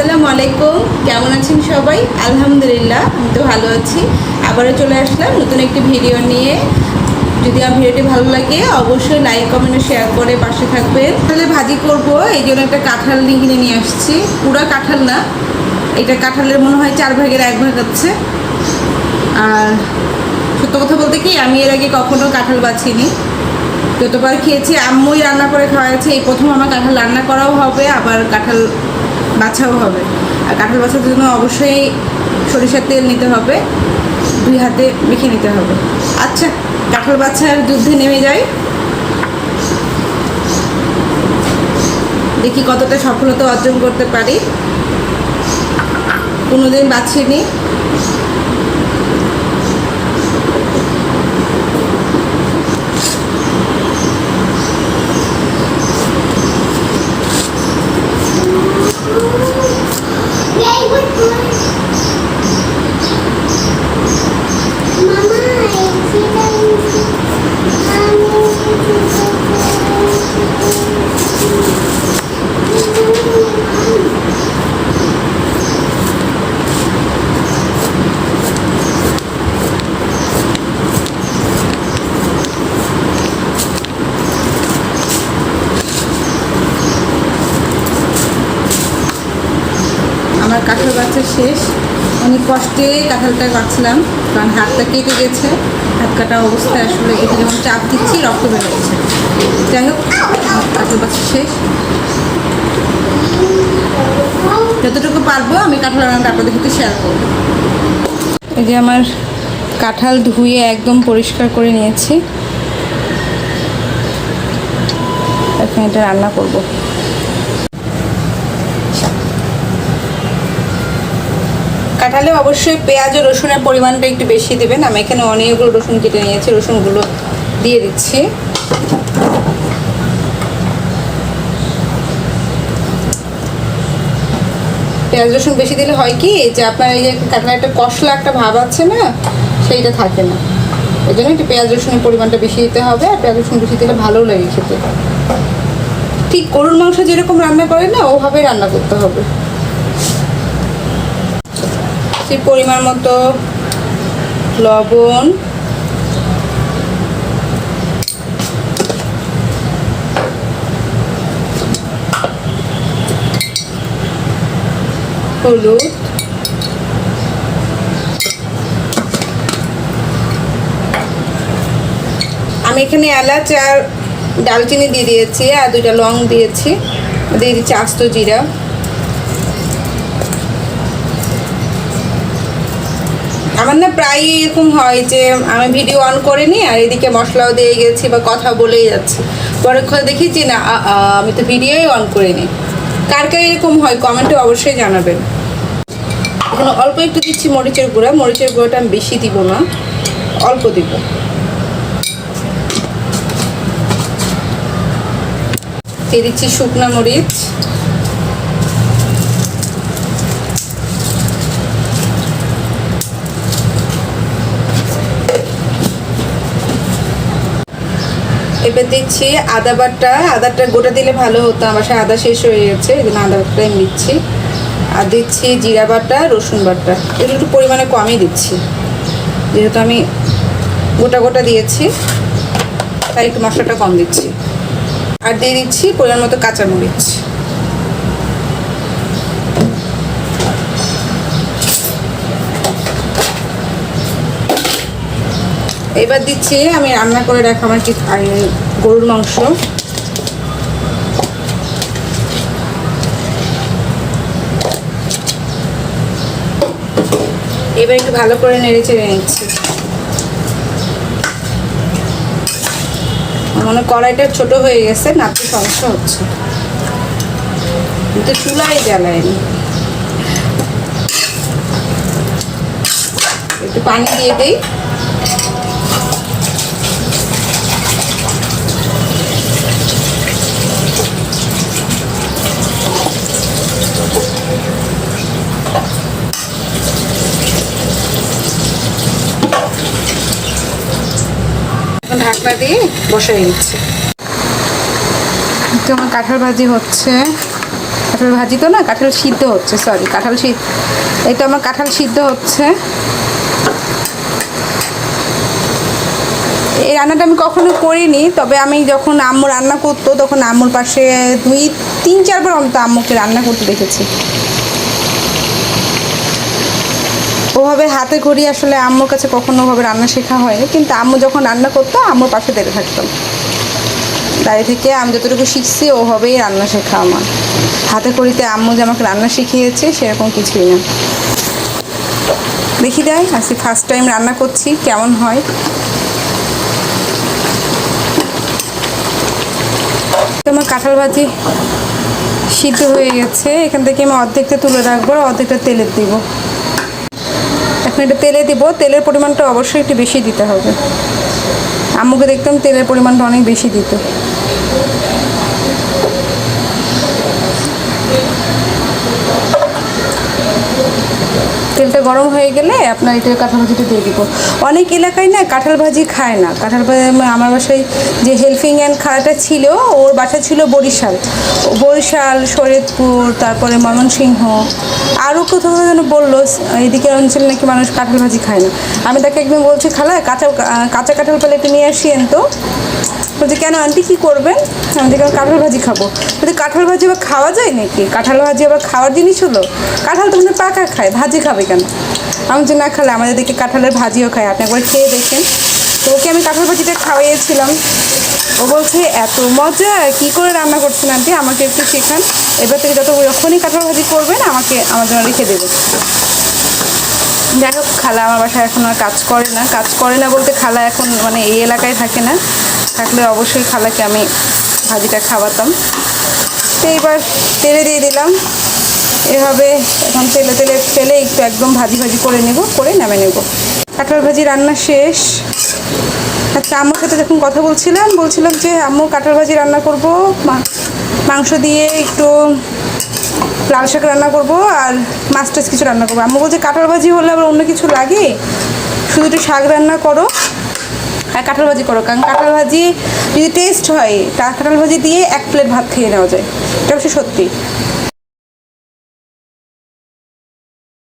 আসসালামু আলাইকুম। কেমন আছেন সবাই? আলহামদুলিল্লাহ, আমি তো ভালো আছি। আবারও চলে আসলাম নতুন একটি ভিডিও নিয়ে। যদি আমার ভিডিওটি ভালো লাগে, অবশ্যই লাইক কমেন্ট শেয়ার করে পাশে থাকবেন। তাহলে ভাজি করব, এই জন্য একটা কাঁঠাল নিয়ে কিনে নিয়ে আসছি। পুরো কাঁঠাল না, এটা কাঁঠালের মনে হয় চার ভাগের এক ভাগ হচ্ছে আর সত্য কথা বলতে কি, আমি এর আগে কখনো কাঁঠাল বাছিনি। যতবার খেয়েছি, আম্মুই রান্না করে খাওয়াচ্ছে এই প্রথম আমার কাঁঠাল রান্না করাও হবে, আবার কাঁঠাল বাছাও হবে। আর কাঁঠাল বাছার জন্য অবশ্যই সরিষার তেল নিতে হবে, দুই হাতে মেখে নিতে হবে। আচ্ছা কাঁঠাল বাছার যুদ্ধে নেমে যাই। দেখি কতটা সফলতা অর্জন করতে পারি। কোনোদিন বাছিনি কাঁঠাল বাচ্চা শেষ। অনেক কষ্টে কাঁঠালটা বাঁচলাম কারণ হাতটা কেটে গেছে, হাত কাটা অবস্থায় আসলে এটা যখন চাপ দিচ্ছি, রক্ত বেরোচ্ছে যাই হোক, কাঁঠাল বাচ্চা শেষ। যতটুকু পারব আমি কাঁঠাল রান্না আপনাদের সাথে শেয়ার করব। এই যে আমার কাঁঠাল ধুয়ে একদম পরিষ্কার করে নিয়েছি। এখন এটা রান্না করব। কাঁঠালে অবশ্যই পেঁয়াজ ও রসুনের পরিমাণটা একটু বেশি দেবেন। আমি এখানে অনেকগুলো রসুন কেটে নিয়েছি, রসুনগুলো দিয়ে দিচ্ছি। পেঁয়াজ রসুন বেশি দিলে হয় কি, যে আপনার এই যে কাঁঠালে একটা কষলা, একটা ভাব আছে না, সেইটা থাকে না। এই জন্য একটু পেঁয়াজ রসুনের পরিমাণটা বেশি দিতে হবে, আর পেঁয়াজ রসুন বেশি দিলে ভালো লাগে খেতে। ঠিক গরুর মাংস যেরকম রান্না করে না ওভাবে রান্না করতে হবে। সে পরিমাণ মতো, লবণ, হলুদ, আমি এখানে এলাচ আর ডালচিনি দিয়ে দিয়েছি, আর দুইটা লং দিয়েছি, দিয়ে দিচ্ছি আস্ত জিরা। আমার না প্রায়ই এরকম হয় যে আমি ভিডিও অন করে নিই আর এদিকে মশলাও দিয়ে গেছি বা কথা বলেই যাচ্ছি। পরে কথা দেখি যে না আমি তো ভিডিওই অন করে নিই। কার কার এরকম হয় কমেন্টে অবশ্যই জানাবেন। এখানে অল্প একটু দিচ্ছি মরিচের গুঁড়া। মরিচের গুঁড়োটা আমি বেশি দিব না, অল্প দিব। দিচ্ছি শুকনা মরিচ। এবার দিচ্ছি। আদা বাটা, আদাটা গোটা দিলে ভালো হতো, আমার সাথে আদা শেষ হয়ে গেছে, এই জন্য আদা বাটাটা আমি দিচ্ছি। আর দিচ্ছি জিরা বাটা, রসুন বাটা, এগুলো একটু পরিমাণে কমই দিচ্ছি। যেহেতু আমি গোটা গোটা দিয়েছি, তাই একটু মশলাটা কম দিচ্ছি। আর দিয়ে দিচ্ছি পরিমাণ মতো কাঁচামরিচ। এবার দিচ্ছি, আমি রান্না করে রাখা আমার গরুর মাংস। এবার একটু ভালো করে নেড়ে চেড়ে নিচ্ছি। মনে কড়াইটা ছোট হয়ে গেছে নাড়তে সমস্যা হচ্ছে। কিন্তু চুলাই জ্বালায়নি একটু পানি দিয়ে দিই। ঢাকনা দিয়ে বসাই দিচ্ছি। আমার কাঁঠাল ভাজি হচ্ছে। কাঁঠাল ভাজি তো না, কাঁঠাল সিদ্ধ হচ্ছে সরি কাঁঠাল সিদ্ধ এটা আমার কাঁঠাল সিদ্ধ হচ্ছে। এই রান্নাটা আমি কখনো করিনি, তবে আমি যখন আম্মু রান্না করতো, তখন আম্মুর পাশে দুই, তিন, চারবার অন্তত আম্মুকে রান্না করতে দেখেছি। ওভাবে হাতে ঘড়ি আসলে আম্মুর কাছে কখনো ওভাবে রান্না শেখা হয়নি কিন্তু আম্মু যখন রান্না করতো, আম্মুর পাশে দেখে থাকতাম। দাঁড়িয়ে থেকে আমি যতটুকু শিখছি, ওভাবেই রান্না শেখা আমার। হাতে করিতে আম্মু যে আমাকে রান্না শিখিয়েছে, সেরকম কিছুই না। দেখি দেয় আজকে ফার্স্ট টাইম রান্না করছি, কেমন হয়? তোমার কাঁঠাল ভাজি সিদ্ধ হয়ে গেছে। এখান থেকে আমি অর্ধেকটা তুলে রাখব, আর অর্ধেকটা তেলে দিব। এটা তেলে দিব, তেলের পরিমাণটা অবশ্যই একটু বেশি দিতে হবে। আম্মুকে দেখতাম তেলের পরিমাণটা অনেক বেশি দিত। তেলটা গরম হয়ে গেলে আপনার এটা কাঁঠাল ভাজিটা দিয়ে দিব। অনেক এলাকায় না কাঁঠাল ভাজি খায় না। কাঁঠাল ভাজি আমার- বাসায় যে হেল্পিং অ্যান্ড খাওয়াটা ছিল, ওর বাসা ছিল বরিশাল। বরিশাল, শরীয়তপুর, তারপরে ময়মনসিংহ। আরও কোথাও কোথাও যেন বলল, এদিকে অঞ্চলে নাকি মানুষ কাঁঠাল ভাজি খায় না। আমি তাকে একদিন বলছি, খালা, কাঁচা কাঁচা কাঁঠাল পেলে একটু নিয়ে আসিয়েন তো বলছে, কেন আন্টি, কী করবেন? আমি দেখলাম কাঁঠাল ভাজি খাব। বলছে কাঁঠাল ভাজি আবার খাওয়া যায় নাকি? কাঁঠাল ভাজি আবার খাওয়ার জিনিস হলো? কাঁঠাল তো মনে পাকা খায়, ভাজি খাবে কেন? আমি যে না খালে, আমাদের দিকে কাঁঠালের ভাজিও খায়। আপনি একবার খেয়ে দেখেন। তো ওকে আমি কাঁঠাল ভাজিটা খাওয়াইয়েছিলাম। ও বলছে, এত মজা, কি করে রান্না করছেন আন্টি? আমাকে একটু শেখান। এবার থেকে যত যখনই কাঁঠাল ভাজি করবেন, আমাকে, আমার জন্য রেখে দেবে। যাই হোক, খালা আমার বাসায় এখন আর কাজ করে না। কাজ করে না বলতে খালা এখন মানে এই এলাকায় থাকে না। থাকলে অবশ্যই খালাকে আমি ভাজিটা খাওয়াতাম। তো এইবার তেলে দিয়ে দিলাম। এভাবে এখন তেলে তেলে ফেলে একটু একদম ভাজি ভাজি করে নেব, করে নামে নেব। কাঁঠাল ভাজি রান্না শেষ। আচ্ছা আম্মুর সাথে যখন কথা বলছিলাম বলছিলাম যে, আম্মু কাঁঠাল ভাজি রান্না করব মাংস দিয়ে একটু লাল শাক রান্না করব আর মাছ টাছ কিছু রান্না করব। আম্মু বলছে কাঁঠাল ভাজি হলে আবার অন্য কিছু লাগে? শুধু একটু শাক রান্না করো আর কাঁঠাল ভাজি করো। কারণ কাঁঠাল ভাজি যদি টেস্ট হয় কাঁঠাল ভাজি দিয়ে এক প্লেট ভাত খেয়ে নেওয়া যায়। এটা অবশ্য সত্যি।